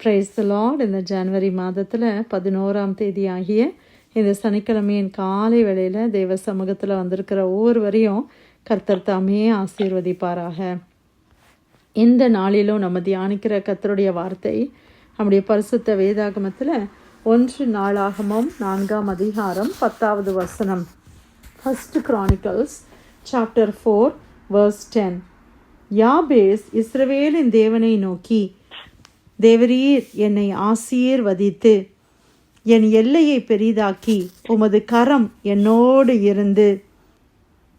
Price Lord இந்த ஜனவரி மாதத்தில் பதினோராம் தேதி ஆகிய இந்த சனிக்கிழமையின் காலை வேளையில் தேவ சமூகத்தில் வந்திருக்கிற ஒவ்வொருவரையும் கர்த்தர் தாமே ஆசீர்வதிப்பாராக. இந்த நாளிலும் நம்ம தியானிக்கிற கர்த்தருடைய வார்த்தை நம்முடைய பரிசுத்த வேதாகமத்தில் ஒன்று நாளாகமும் நான்காம் அதிகாரம் பத்தாவது வசனம். First chronicles chapter four verse ten யாபேஸ் இஸ்ரவேலின் தேவனை நோக்கி தேவரீர் என்னை ஆசீர்வதித்து என் எல்லையை பெரிதாக்கி உமது கரம் என்னோடு இருந்து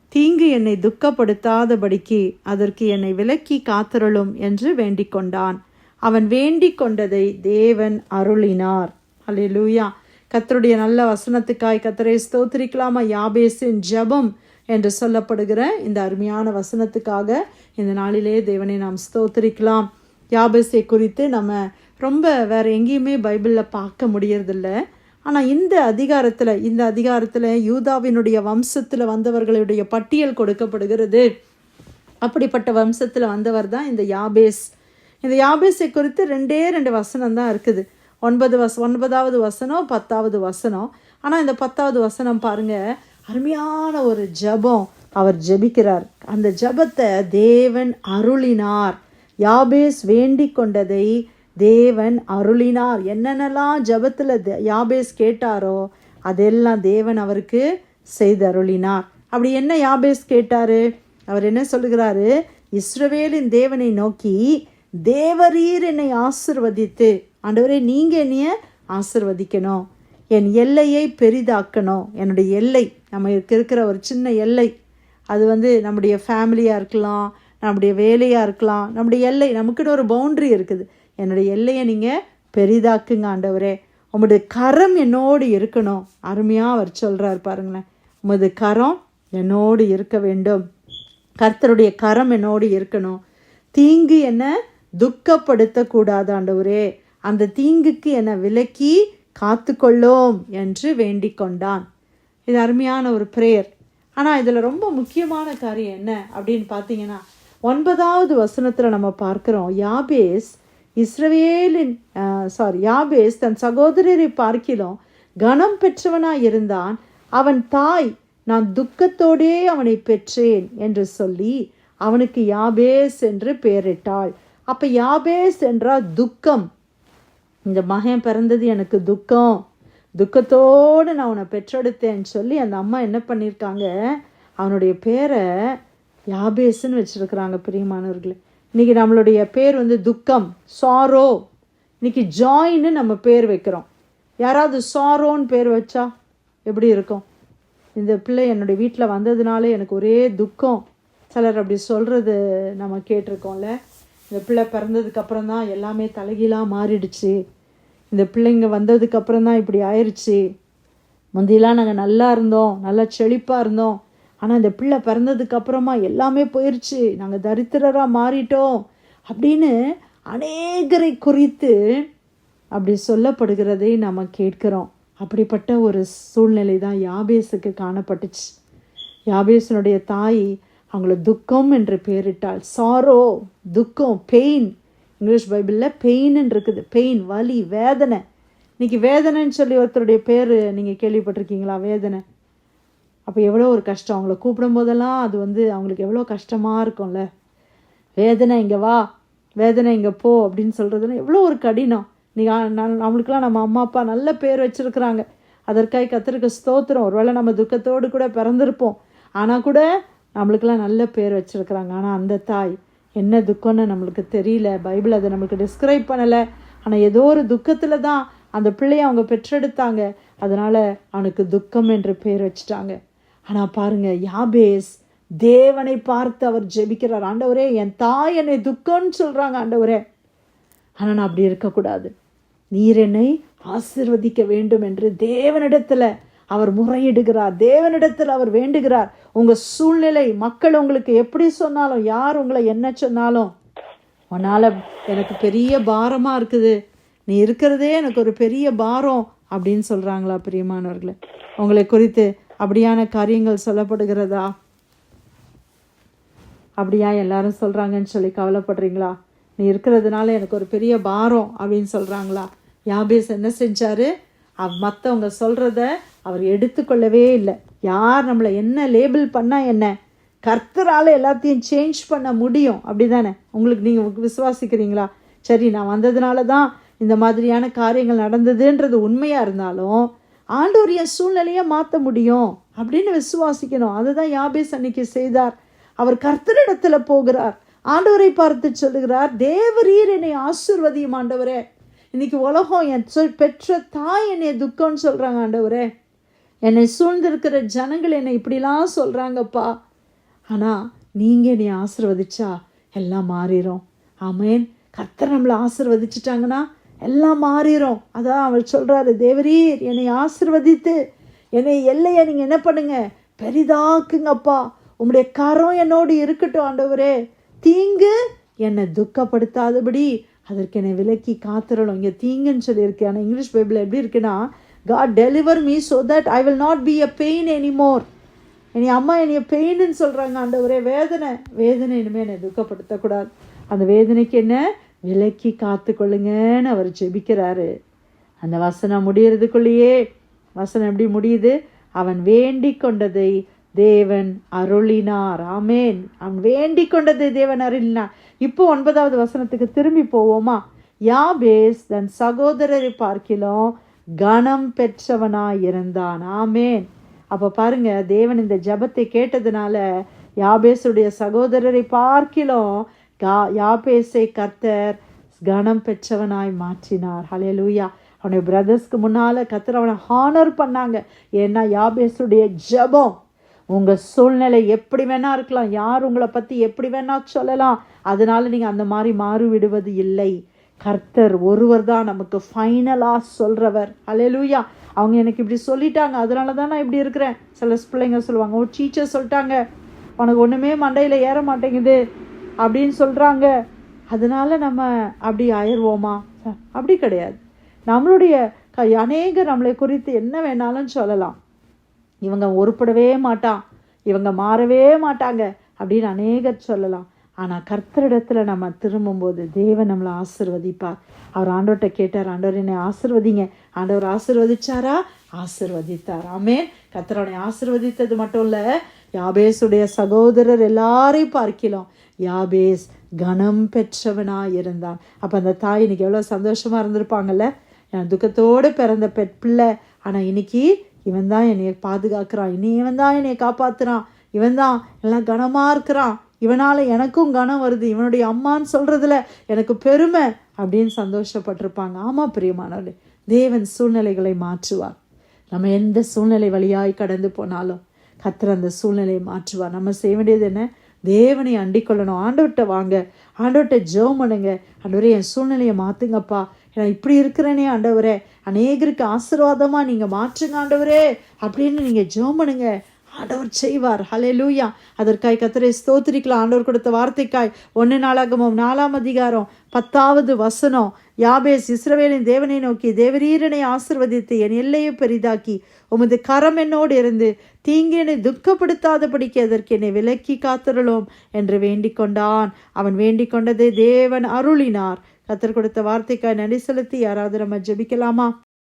தீங்கு என்னை துக்கப்படுத்தாதபடிக்கு அதற்கு என்னை விலக்கி காத்தருளும் என்று வேண்டிக் கொண்டான் அவன் வேண்டிக் கொண்டதை தேவன் அருளினார். அல்லேலூயா கத்தருடைய நல்ல வசனத்துக்காய் கத்தரை ஸ்தோத்திரிக்கலாமா? யாபேசின் ஜெபம் என்று சொல்லப்படுகிற இந்த அருமையான வசனத்துக்காக இந்த நாளிலே தேவனை நாம் ஸ்தோத்திரிக்கலாம். யாபேஸை குறித்து நம்ம ரொம்ப வேறு எங்கேயுமே பைபிளில் பார்க்க முடியறதில்ல. ஆனால் இந்த அதிகாரத்தில் இந்த அதிகாரத்தில் யூதாவினுடைய வம்சத்தில் வந்தவர்களுடைய பட்டியல் கொடுக்கப்படுகிறது. அப்படிப்பட்ட வம்சத்தில் வந்தவர் தான் இந்த யாபேஸ். இந்த யாபேஸை குறித்து ரெண்டே ரெண்டு வசனம் தான் இருக்குது. ஒன்பது வச ஒன்பதாவது வசனம் பத்தாவது வசனம் ஆனால் இந்த பத்தாவது வசனம் பாருங்கள் அருமையான ஒரு ஜெபம் அவர் ஜெபிக்கிறார். அந்த ஜெபத்தை தேவன் அருளினார். யாபேஸ் வேண்டி கொண்டதை தேவன் அருளினார். என்னென்னலாம் ஜெபத்தில் யாபேஸ் கேட்டாரோ அதெல்லாம் தேவன் அவருக்கு செய்து அருளினார் அப்படி என்ன யாபேஸ் கேட்டாரு? அவர் என்ன சொல்லுகிறாரு? இஸ்ரவேலின் தேவனை நோக்கி தேவரீர் என்னை ஆசிர்வதித்து. ஆண்டவரே நீங்கள் என்னைய ஆசிர்வதிக்கணும். என் எல்லையை பெரிதாக்கணும். என்னுடைய எல்லை நம்ம இருக்கிற ஒரு சின்ன எல்லை. அது வந்து நம்முடைய ஃபேமிலியாக இருக்கலாம் நம்முடைய வேலையாக இருக்கலாம் நம்முடைய எல்லை நமக்குன்னு ஒரு பவுண்ட்ரி இருக்குது. என்னுடைய எல்லையை நீங்கள் பெரிதாக்குங்க ஆண்டவரே. உமது கரம் என்னோடு இருக்கணும். அருமையாக அவர் சொல்கிறார் பாருங்களேன். உமது கரம் என்னோடு இருக்க வேண்டும். கர்த்தருடைய கரம் என்னோடு இருக்கணும். தீங்கு என்ன துக்கப்படுத்தக்கூடாது ஆண்டவரே. அந்த தீங்குக்கு என்னை விலக்கி காத்துக்கொள்ளோம் என்று வேண்டிக் கொண்டான். இது அருமையான ஒரு ப்ரேயர் ஆனால் இதில் ரொம்ப முக்கியமான காரியம் என்ன அப்படின்னு பார்த்தீங்கன்னா ஒன்பதாவது வசனத்தில் நம்ம பார்க்குறோம் யாபேஸ் இஸ்ரவேலின் சாரி யாபேஸ் தன் சகோதரரை பார்க்கிலும் கனம் பெற்றவனாக இருந்தான். அவன் தாய் நான் துக்கத்தோடே அவனை பெற்றேன் என்று சொல்லி அவனுக்கு யாபேஸ் என்று பெயரிட்டாள். அப்போ யாபேஸ் என்றால் துக்கம். இந்த மகன் பிறந்தது எனக்கு துக்கம். துக்கத்தோடு நான் உன்னை பெற்றெடுத்தேன்னு சொல்லி அந்த அம்மா என்ன பண்ணியிருக்காங்க அவனுடைய பேரை யாபேஸ்ன்னு வச்சுருக்குறாங்க பிரியமானவர்களே. இன்றைக்கி நம்மளுடைய பேர் வந்து துக்கம் சாரோ இன்றைக்கி ஜாயின்னு நம்ம பேர் வைக்கிறோம். யாராவது சாரோன்னு பேர் வச்சா எப்படி இருக்கும்? இந்த பிள்ளை என்னுடைய வீட்டில் வந்ததுனால எனக்கு ஒரே துக்கம். சிலர் அப்படி சொல்கிறது நம்ம கேட்டிருக்கோம்ல. இந்த பிள்ளை பிறந்ததுக்கப்புறம் தான் எல்லாமே தலைகீழாக மாறிடுச்சு. இந்த பிள்ளைங்க வந்ததுக்கப்புறம் தான் இப்படி ஆயிடுச்சு முந்தியெல்லாம் நாங்கள் நல்லா இருந்தோம் நல்லா செழிப்பாக இருந்தோம். ஆனால் இந்த பிள்ளை பிறந்ததுக்கு அப்புறமா எல்லாமே போயிடுச்சு நாங்கள் தரித்திரராக மாறிட்டோம் அப்படின்னு அநேகரை குறித்து அப்படி சொல்லப்படுகிறதை நம்ம கேட்குறோம். அப்படிப்பட்ட ஒரு சூழ்நிலை தான் யாபேஸுக்கு காணப்பட்டுச்சு. யாபேசனுடைய தாய் அவங்கள துக்கம் என்று பெயரிட்டாள் சாரோ துக்கம் பெயின் இங்கிலீஷ் பைபிளில் பெயின்னு இருக்குது. பெயின் வலி வேதனை. இன்றைக்கி வேதனைன்னு சொல்லி ஒருத்தருடைய பேர் நீங்கள் கேள்விப்பட்டிருக்கீங்களா? வேதனை. அப்போ எவ்வளோ ஒரு கஷ்டம்? அவங்கள கூப்பிடும் போதெல்லாம் அது வந்து அவங்களுக்கு எவ்வளோ கஷ்டமாக இருக்கும்ல? வேதனை இங்கே வா வேதனை இங்கே போ அப்படின்னு சொல்கிறதுலாம் எவ்வளோ ஒரு கடினம். நீங்கள் நம்மளுக்கெல்லாம் நம்ம அம்மா அப்பா நல்ல பேர் வச்சுருக்குறாங்க. அதற்காக கத்திருக்க ஸ்தோத்திரம். ஒருவேளை நம்ம துக்கத்தோடு கூட பிறந்திருப்போம். ஆனால் கூட நம்மளுக்கெல்லாம் நல்ல பேர் வச்சுருக்குறாங்க. ஆனால் அந்த தாய் என்ன துக்கம்னு நம்மளுக்கு தெரியல. பைபிள் அதை நம்மளுக்கு டிஸ்கிரைப் பண்ணலை. ஆனால் ஏதோ ஒரு துக்கத்தில் தான் அந்த பிள்ளையை அவங்க பெற்றெடுத்தாங்க. அதனால் அவனுக்கு துக்கம் என்று பேர் வச்சுட்டாங்க. ஆனால் பாருங்க யாபேஸ் தேவனை பார்த்து அவர் ஜெபிக்கிறார். ஆண்டவரே என் தாய் என்னை துக்கம்னு சொல்கிறாங்க ஆண்டவரே. ஆனால் நான் அப்படி இருக்கக்கூடாது. நீர் என்னை ஆசிர்வதிக்க வேண்டும் என்று தேவனிடத்தில் அவர் முறையிடுகிறார். தேவனிடத்தில் அவர் வேண்டுகிறார். உங்கள் சூழ்நிலை மக்கள் உங்களுக்கு எப்படி சொன்னாலும் யார் உங்களை என்ன சொன்னாலும் உன்னால் எனக்கு பெரிய பாரமாக இருக்குது. நீ இருக்கிறதே எனக்கு ஒரு பெரிய பாரம் அப்படின்னு சொல்கிறாங்களா பிரியமானவர்களை. உங்களை குறித்து அப்படியான காரியங்கள் சொல்லப்படுகிறதா? அப்படியா? எல்லாரும் சொல்கிறாங்கன்னு சொல்லி கவலைப்படுறீங்களா? நீ இருக்கிறதுனால எனக்கு ஒரு பெரிய பாரம் அப்படின்னு சொல்கிறாங்களா யாபேஸ் என்ன செஞ்சார்? அவ் மற்றவங்க சொல்கிறத அவர் எடுத்துக்கொள்ளவே இல்லை. யார் நம்மளை என்ன லேபிள் பண்ணால் என்ன? கர்த்தரால் எல்லாத்தையும் சேஞ்ச் பண்ண முடியும். அப்படி தானே உங்களுக்கு நீங்கள் விசுவாசிக்கிறீங்களா? சரி நான் வந்ததுனால தான் இந்த மாதிரியான காரியங்கள் நடந்ததுன்றது உண்மையாக இருந்தாலும் ஆண்டோர் என் சூழ்நிலையை மாற்ற முடியும் அப்படின்னு விசுவாசிக்கணும். அதுதான் யாபேஸ் அன்னைக்கு செய்தார். அவர் கர்த்தரிடத்தில் போகிறார். ஆண்டவரை பார்த்து சொல்லுகிறார் தேவரீர் என்னை ஆசிர்வதியும் ஆண்டவரே. இன்னைக்கு உலகம் என் சொல் பெற்ற தாய் என்னை துக்கம்னு சொல்கிறாங்க ஆண்டவரே. என்னை சூழ்ந்திருக்கிற ஜனங்கள் என்னை இப்படிலாம் சொல்கிறாங்கப்பா ஆனால் நீங்கள் என்னை ஆசிர்வதிச்சா எல்லாம் மாறிடும் ஆமேன். கர்த்தர் நம்மளை ஆசிர்வதிச்சிட்டாங்கன்னா எல்லாம் மாறிடும் அதான் அவர் சொல்கிறாரு தேவரீர் என்னை ஆசிர்வதித்து என்னை எல்லையை நீங்கள் என்ன பண்ணுங்க? பெரிதாக்குங்கப்பா. உம்முடைய கரம் என்னோடு இருக்கட்டும் ஆண்டவரே. தீங்கு என்னை துக்கப்படுத்தாதபடி அதற்கு என்னை விலக்கி காத்துறணும். இங்கே தீங்குன்னு சொல்லியிருக்கு. ஆனால் இங்கிலீஷ் பைபிள் எப்படி இருக்குன்னா God deliver me so that I will not be a pain anymore இனி அம்மா என்னைய பெயின்னு சொல்கிறாங்க ஆண்டவரே. வேதனை வேதனை இனிமேல் என்னை துக்கப்படுத்தக்கூடாது. அந்த வேதனைக்கு என்ன? விலக்கி காத்து கொள்ளுங்கன்னு அவர் ஜெபிக்கிறாரு. அந்த வசனம் முடியறதுக்குள்ளேயே வசனம் எப்படி முடியுது? அவன் வேண்டிக் கொண்டதை தேவன் அருளினார். ஆமேன். அவன் வேண்டிக் கொண்டதை தேவன் அருளினார். இப்போ ஒன்பதாவது வசனத்துக்கு திரும்பி போவோமா? யாபேஸ் தன் சகோதரரை பார்க்கிலும் கணம் பெற்றவனாய் இருந்தான் ஆமேன். அப்போ பாருங்க தேவன் இந்த ஜபத்தை கேட்டதுனால யாபேசுடைய சகோதரரை பார்க்கிலும் கா யாபேஸை கர்த்தர் கணம் பெற்றவனாய் மாற்றினார். ஹலே லூயா அவனுடைய பிரதர்ஸ்க்கு முன்னால் கத்தர் அவனை ஹானர் பண்ணாங்க. ஏன்னா யாபேசுடைய ஜபம் உங்கள் சூழ்நிலை எப்படி வேணா இருக்கலாம். யார் உங்களை பற்றி எப்படி வேணா சொல்லலாம். அதனால நீங்கள் அந்த மாதிரி மாறிவிடுவது இல்லை. கர்த்தர் ஒருவர் தான் நமக்கு ஃபைனலாக சொல்கிறவர் அலையலூயா அவங்க எனக்கு இப்படி சொல்லிட்டாங்க. அதனால தான் நான் இப்படி இருக்கிறேன். சில பிள்ளைங்க சொல்லுவாங்க ஓ டீச்சர் சொல்லிட்டாங்க. உனக்கு ஒன்றுமே மண்டையில் ஏற மாட்டேங்குது. அப்படின்னு சொல்கிறாங்க அதனால் நம்ம அப்படி ஆயிடுவோமா? அப்படி கிடையாது. நம்மளுடைய க அநேக நம்மளை குறித்து என்ன வேணாலும் சொல்லலாம். இவங்க உருப்படவே மாட்டான். இவங்க மாறவே மாட்டாங்க அப்படின்னு அநேகர் சொல்லலாம். ஆனால் கர்த்தரிடத்தில் நம்ம திரும்பும்போது தேவன் நம்மளை ஆசிர்வதிப்பார். அவர் ஆண்டோட்ட கேட்டார் ஆண்டவர் என்னை ஆசிர்வதிங்க. ஆண்டவர் ஆசிர்வதிச்சாரா? ஆசிர்வதித்தார். ஆமே கர்த்தரோடைய ஆசிர்வதித்தது மட்டும் இல்லை யாபேஸுடைய சகோதரர் எல்லாரையும் பார்க்கலாம். யாபேஸ் கனம் பெற்றவனாக இருந்தான் அப்போ அந்த தாய் இன்னைக்கு எவ்வளோ சந்தோஷமாக இருந்திருப்பாங்கல்ல? என் துக்கத்தோடு பிறந்த பெட் பிள்ளை. ஆனால் இன்னைக்கு இவன் தான் என்னை பாதுகாக்கிறான். இனி இவன் தான் என்னை காப்பாத்துறான். இவன் தான் எல்லாம் கனமாக இருக்கிறான். இவனால் எனக்கும் கனம் வருது. இவனுடைய அம்மான்னு சொல்கிறதுல எனக்கு பெருமை அப்படின்னு சந்தோஷப்பட்டிருப்பாங்க. ஆமாம் பிரியமானவர்களே தேவன் சூழ்நிலைகளை மாற்றுவார். நம்ம எந்த சூழ்நிலை வழியாய் கடந்து போனாலும் கத்திர அந்த சூழ்நிலையை மாற்றுவார். நம்ம செய்ய வேண்டியது என்ன? தேவனை அண்டிக் கொள்ளணும் ஆண்டவர்கிட்ட வாங்க. ஆண்டவர்கிட்ட ஜெபம் பண்ணுங்க. ஆண்டவரே என் சூழ்நிலையை மாற்றுங்கப்பா நான் இப்படி இருக்கிறேனே ஆண்டவரே. அநேகருக்கு ஆசீர்வாதமாக நீங்கள் மாற்றுங்க ஆண்டவரே. அப்படின்னு நீங்கள் ஜெபம் பண்ணுங்கள் ஆண்டவர் செய்வார். ஹலே லூயா அதற்காய் கத்திரை ஸ்தோத்திரிக்கலாம் ஆண்டவர் கொடுத்த வார்த்தைக்காய் ஒன்று நாளாகமும் நாலாம் அதிகாரம் பத்தாவது வசனம். யாபேஸ் இஸ்ரவேலின் தேவனை நோக்கி தேவரீரனை ஆசிர்வதித்து என் எல்லையை பெரிதாக்கி உமது கரம் என்னோடு இருந்து தீங்கினை துக்கப்படுத்தாதபடிக்கு அதற்கு என்னை விலக்கி காத்திரலோம் என்று வேண்டிக் கொண்டான். அவன் வேண்டிக் கொண்டதை தேவன் அருளினார். கத்தர் கொடுத்த வார்த்தைக்காய் நடி செலுத்தி யாராவது நம்ம ஜெபிக்கலாமா?